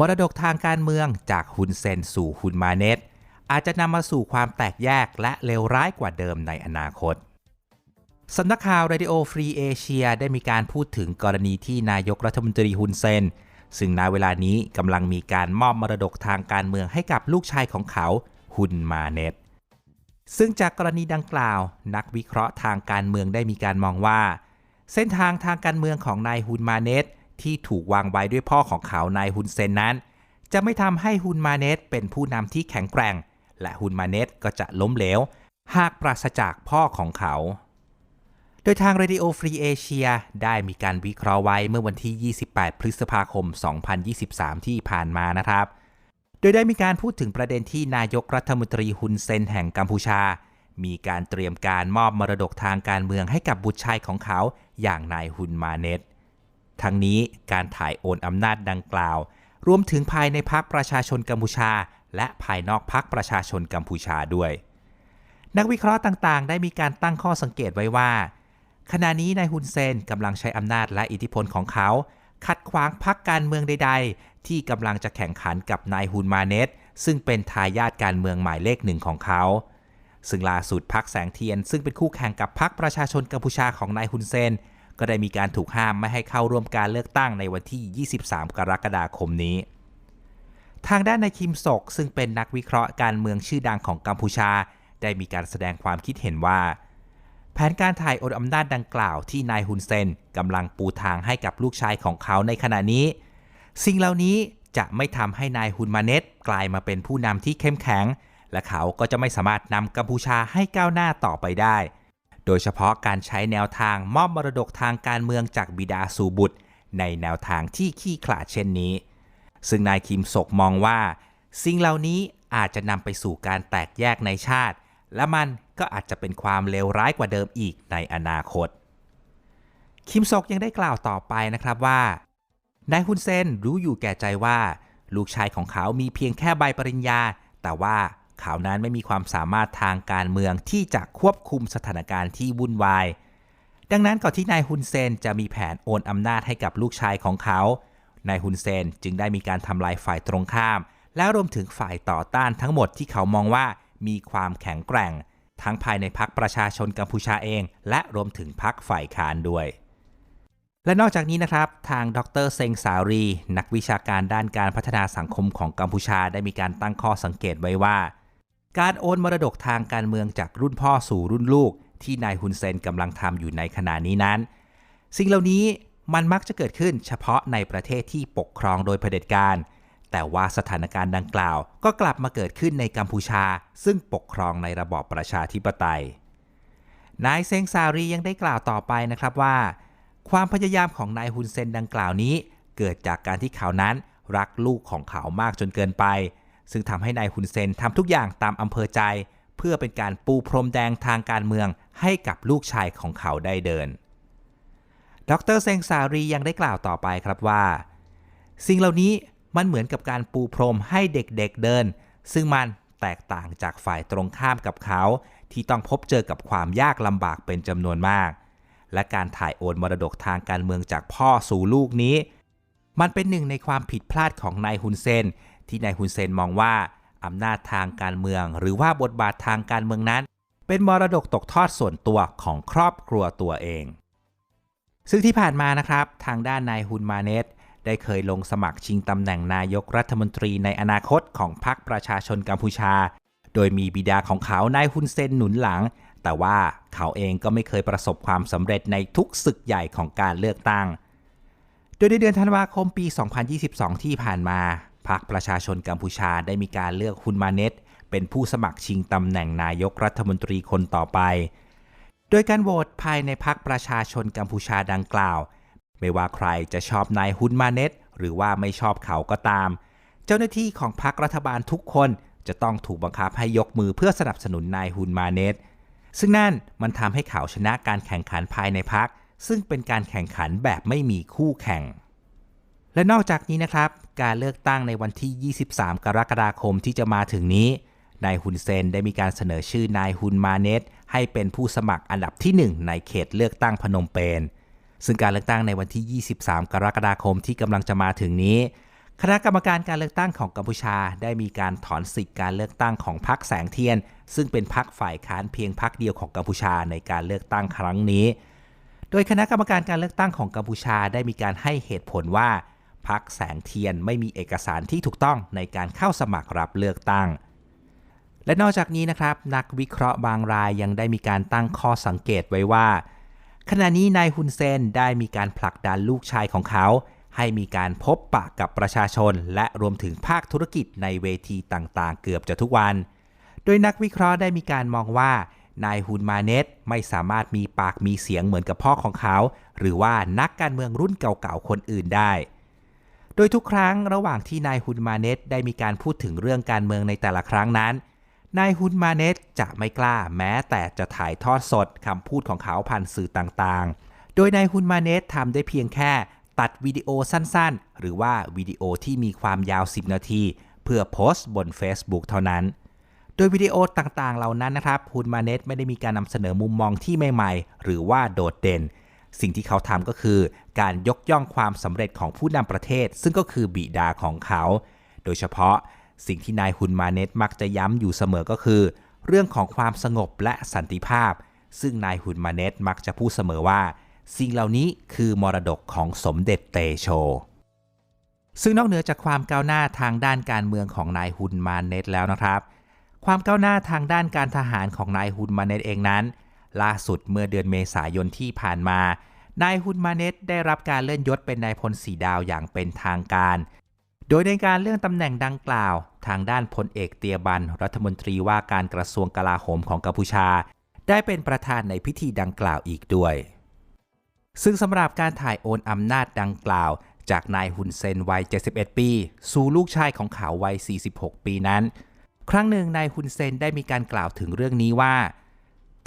มรดกทางการเมืองจากฮุนเซนสู่ฮุนมาเนตอาจจะนำมาสู่ความแตกแยกและเลวร้ายกว่าเดิมในอนาคตสำนักข่าว Radio Free Asia ได้มีการพูดถึงกรณีที่นายกรัฐมนตรีฮุนเซน ซึ่งณเวลานี้กำลังมีการมอบมรดกทางการเมืองให้กับลูกชายของเขาฮุนมาเนตซึ่งจากกรณีดังกล่าว นักวิเคราะห์ทางการเมืองได้มีการมองว่า เส้นทางทางการเมืองของนายฮุนมาเนต ที่ถูกวางไว้ด้วยพ่อของเขานายฮุนเซนนั้น จะไม่ทำให้ฮุนมาเนตเป็นผู้นำที่แข็งแกร่ง และฮุนมาเนตก็จะล้มเหลว หากปราศจากพ่อของเขา โดยทาง Radio Free Asia ได้มีการวิเคราะห์ไว้เมื่อวันที่ 28 พฤษภาคม 2023 ที่ผ่านมานะครับ โดยได้มีการพูดถึงประเด็นที่นายกรัฐมนตรีฮุนเซนแห่งกัมพูชามีการเตรียมการมอบมรดกทางการเมืองให้กับบุตรชายของเขาอย่างนายฮุนมาเนต ทั้งนี้การถ่ายโอนอำนาจดังกล่าว รวมถึงภายในพรรคประชาชนกัมพูชา และภายนอกพรรคประชาชนกัมพูชาด้วย นักวิเคราะห์ต่างๆ ได้มีการตั้งข้อสังเกตไว้ว่า ขณะนี้นายฮุนเซนกำลังใช้อำนาจและอิทธิพลของเขา ขัดขวางพรรคการเมืองใด ๆ ที่กำลังจะแข่งขันกับนายฮุนมาเนตซึ่งเป็นทายาทการเมืองหมายเลขหนึ่งของเขาซึ่งล่าสุดพรรคแสงเทียนซึ่งเป็นคู่แข่งกับพรรคประชาชนกัมพูชาของนายฮุนเซน ก็ได้มีการถูกห้ามไม่ให้เข้าร่วมการเลือกตั้งในวันที่ 23 กรกฎาคมนี้ ทางด้านนายคิมซกซึ่งเป็นนักวิเคราะห์การเมืองชื่อดังของกัมพูชา ได้มีการแสดงความคิดเห็นว่า แผนการถ่ายโอนอำนาจดังกล่าวที่นายฮุนเซนกำลังปูทางให้กับลูกชายของเขาในขณะนี้ สิ่งเหล่านี้จะไม่ทำให้นายฮุนมาเนตกลายมาเป็นผู้นำที่เข้มแข็ง และเขาก็จะไม่สามารถนำกัมพูชาให้ก้าวหน้าต่อไปได้ โดยเฉพาะการใช้แนวทางมอบมรดกทางการเมืองจากบิดาสู่บุตร ในแนวทางที่ขี้ขลาดเช่นนี้ ซึ่งนายคิมศกมองว่า สิ่งเหล่านี้อาจจะนำไปสู่การแตกแยกในชาติ และมันก็อาจจะเป็นความเลวร้ายกว่าเดิมอีกในอนาคต คิมซกยังได้กล่าวต่อไปนะครับว่านายฮุนเซนรู้อยู่แก่ใจว่า ลูกชายของเขามีเพียงแค่ใบปริญญา แต่ว่า เขานั้นไม่มีความสามารถทางการเมืองที่จะควบคุมสถานการณ์ที่วุ่นวาย ดังนั้นก่อนที่นายฮุนเซนจะมีแผนโอนอำนาจให้กับลูกชายของเขา นายฮุนเซนจึงได้มีการทำลายฝ่ายตรงข้าม และรวมถึงฝ่ายต่อต้านทั้งหมดที่เขามองว่ามีความแข็งแกร่ง ทั้งภายในพรรคประชาชนกัมพูชาเอง และรวมถึงพรรคฝ่ายค้านด้วยและนอกจากนี้นะครับ ทางดรเซงสารี นักวิชาการด้านการพัฒนาสังคมของกัมพูชาได้มีการตั้งข้อสังเกตไว้ว่า การโอนมรดกทางการเมืองจากรุ่นพ่อสู่รุ่นลูก ที่นายฮุนเซนกำลังทำอยู่ในขณะนี้นั้น สิ่งเหล่านี้มันมักจะเกิดขึ้นเฉพาะในประเทศที่ปกครองโดยเผด็จการ แต่ว่าสถานการณ์ดังกล่าว ก็กลับมาเกิดขึ้นในกัมพูชา ซึ่งปกครองในระบอบประชาธิปไตย นายเซงซารียังได้กล่าวต่อไปนะครับว่า ความพยายามของนายฮุนเซนดังกล่าวนี้ เกิดจากการที่เขานั้นรักลูกของเขามากจนเกินไป ซึ่งทำให้นายฮุนเซนทำทุกอย่างตามอำเภอใจ เพื่อเป็นการปูพรมแดงทางการเมืองให้กับลูกชายของเขาได้เดิน ดรเซงซารียังได้กล่าวต่อไปครับว่า สิ่งเหล่านี้มันเหมือนกับการปูพรมให้เด็กๆเเดิน ซึ่งมันแตกต่างจากฝ่ายตรงข้ามกับเขา ที่ต้องพบเจอกับความยากลำบากเป็นจำนวนมาก และการถ่ายโอนมรดกทางการเมืองจากพ่อสู่ลูกนี้ มันเป็นหนึ่งในความผิดพลาดของนายฮุนเซน ที่นายฮุนเซนมองว่าอำนาจทางการเมือง หรือว่าบทบาททางการเมืองนั้น เป็นมรดกตกทอดส่วนตัวของครอบครัวตัวเอง ซึ่งที่ผ่านมานะครับ ทางด้านนายฮุนมาเนตได้เคยลงสมัครชิงตำแหน่งนายกรัฐมนตรีในอนาคตของพรรคประชาชนกัมพูชา โดยมีบิดาของเขา นายฮุนเซนหนุนหลัง แต่ว่าเขาเองก็ไม่เคยประสบความสำเร็จในทุกศึกใหญ่ของการเลือกตั้ง โดยในเดือนธันวาคมปี 2022 ที่ผ่านมา พรรคประชาชนกัมพูชาได้มีการเลือกฮุนมาเนตเป็นผู้สมัครชิงตำแหน่งนายกรัฐมนตรีคนต่อไป โดยการโหวตภายในพรรคประชาชนกัมพูชาดังกล่าว ไม่ว่าใครจะชอบนายฮุนมาเนตหรือว่าไม่ชอบเขาก็ตาม เจ้าหน้าที่ของพรรครัฐบาลทุกคนจะต้องถูกบังคับให้ยกมือเพื่อสนับสนุนนายฮุนมาเนตซึ่งนั่นมันทำให้เขาชนะการแข่งขันภายในพรรคซึ่งเป็นการแข่งขันแบบไม่มีคู่แข่ง และนอกจากนี้นะครับ การเลือกตั้งในวันที่ 23 กรกฎาคมที่จะมาถึงนี้ นายฮุนเซนได้มีการเสนอชื่อนายฮุนมาเนตให้เป็นผู้สมัครอันดับที่ 1 ในเขตเลือกตั้งพนมเปญ ซึ่งการเลือกตั้งในวันที่ 23 กรกฎาคมที่กำลังจะมาถึงนี้ คณะกรรมการการเลือกตั้งของกัมพูชา ได้มีการถอนสิทธิการเลือกตั้งของพรรคแสงเทียน ซึ่งเป็นพรรคฝ่ายค้านเพียงพรรคเดียวของกัมพูชาในการเลือกตั้งครั้งนี้ โดยคณะกรรมการการเลือกตั้งของกัมพูชาได้มีการให้เหตุผลว่า พรรคแสงเทียนไม่มีเอกสารที่ถูกต้องในการเข้าสมัครรับเลือกตั้ง และนอกจากนี้นะครับ นักวิเคราะห์บางรายยังได้มีการตั้งข้อสังเกตไว้ว่า ขณะนี้นายฮุนเซนได้มีการผลักดันลูกชายของเขา ให้มีการพบปะกับประชาชน และรวมถึงภาคธุรกิจในเวทีต่างๆ เกือบจะทุกวัน โดยนักวิเคราะห์ได้มีการมองว่านายฮุนมาเนตไม่สามารถมีปากมีเสียงเหมือนกับพ่อของเขา หรือว่านักการเมืองรุ่นเก่าๆคนอื่นได้ โดยทุกครั้งระหว่างที่นายฮุนมาเนตได้มีการพูดถึงเรื่องการเมืองในแต่ละครั้งนั้น นายฮุนมาเนตจะไม่กล้าแม้แต่จะถ่ายทอดสดคำพูดของเขาผ่านสื่อต่างๆ โดยนายฮุนมาเนตทำได้เพียงแค่ตัดวิดีโอสั้นๆ หรือว่าวิดีโอที่มีความยาว 10 นาที เพื่อโพสต์บน Facebook เท่านั้น โดยวิดีโอต่างๆ เหล่านั้นนะครับฮุนมาเนตไม่ได้มีการนำเสนอมุมมองที่ใหม่ๆ หรือว่าโดดเด่น สิ่งที่เขาทำก็คือการยกย่องความสำเร็จของผู้นำประเทศ ซึ่งก็คือบิดาของเขา โดยเฉพาะสิ่งที่นายฮุนมาเนตมักจะย้ำอยู่เสมอก็คือ เรื่องของความสงบและสันติภาพ ซึ่งนายฮุนมาเนตมักจะพูดเสมอว่า สิ่งเหล่านี้คือมรดกของสมเด็จเตโช ซึ่งนอกเหนือจากความก้าวหน้าทางด้านการเมืองของนายฮุนมาเนตแล้วนะครับ ความก้าวหน้าทางด้านการทหารของนายฮุนมาเนตเองนั้น ล่าสุดเมื่อเดือนเมษายนที่ผ่านมา นายฮุนมาเนตได้รับการเลื่อนยศเป็นนายพลสีดาวอย่างเป็นทางการ โดยในการเลื่อนตำแหน่งดังกล่าว ทางด้านพลเอกเตียบัน รัฐมนตรีว่าการกระทรวงกลาโหมของกัมพูชา ได้เป็นประธานในพิธีดังกล่าวอีกด้วย ซึ่งสำหรับการถ่ายโอนอำนาจดังกล่าว จากนายฮุนเซนวัย 71 ปี สู่ลูกชายของเขาวัย 46 ปีนั้น ครั้งหนึ่งนายฮุนเซนได้มีการกล่าวถึงเรื่องนี้ว่า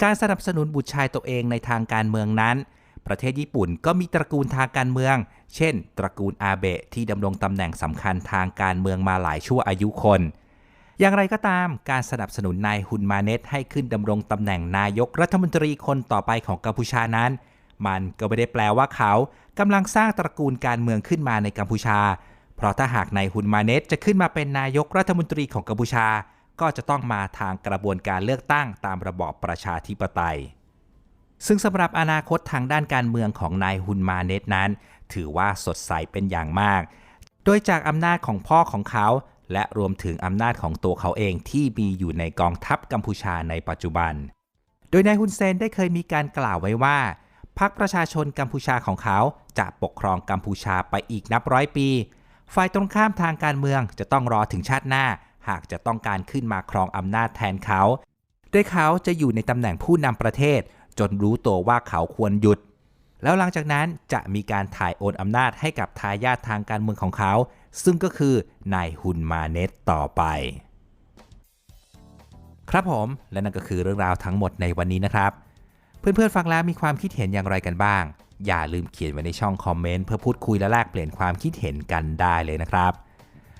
การสนับสนุนบุตรชายตัวเองในทางการเมืองนั้น ประเทศญี่ปุ่นก็มีตระกูลทางการเมือง เช่น ตระกูลอาเบะที่ดำรงตำแหน่งสำคัญทางการเมืองมาหลายชั่วอายุคน อย่างไรก็ตาม การสนับสนุนนายฮุนมาเนตให้ขึ้นดำรงตำแหน่งนายกรัฐมนตรีคนต่อไปของกัมพูชานั้น มันก็ไม่ได้แปลว่าเขากำลังสร้างตระกูลการเมืองขึ้นมาในกัมพูชา เพราะถ้าหากนายฮุนมาเนตจะขึ้นมาเป็นนายกรัฐมนตรีของกัมพูชา ก็จะต้องมาทางกระบวนการเลือกตั้งตามระบอบประชาธิปไตย ซึ่งสำหรับอนาคตทางด้านการเมืองของนายฮุนมาเนตนั้น ถือว่าสดใสเป็นอย่างมาก โดยจากอำนาจของพ่อของเขา และรวมถึงอำนาจของตัวเขาเองที่มีอยู่ในกองทัพกัมพูชาในปัจจุบัน โดยนายฮุนเซนได้เคยมีการกล่าวไว้ว่าพรรคประชาชนกัมพูชาของเขาจะปกครองกัมพูชาไปอีกนับร้อยปี ฝ่ายตรงข้ามทางการเมืองจะต้องรอถึงชาติหน้า หากจะต้องการขึ้นมาครองอำนาจแทนเขา โดยเขาจะอยู่ในตำแหน่งผู้นำประเทศ จนรู้ตัวว่าเขาควรหยุด แล้วหลังจากนั้นจะมีการถ่ายโอนอำนาจให้กับทายาททางการเมืองของเขา ซึ่งก็คือนายฮุนมาเนตต่อไป ครับผม และนั่นก็คือเรื่องราวทั้งหมดในวันนี้นะครับ เพื่อนๆฟังแล้วมีความคิดเห็นอย่างไรกันบ้างอย่าลืมเขียนไว้ในช่องคอมเมนต์เพื่อพูดคุยและแลกเปลี่ยนความคิดเห็นกันได้เลยนะครับ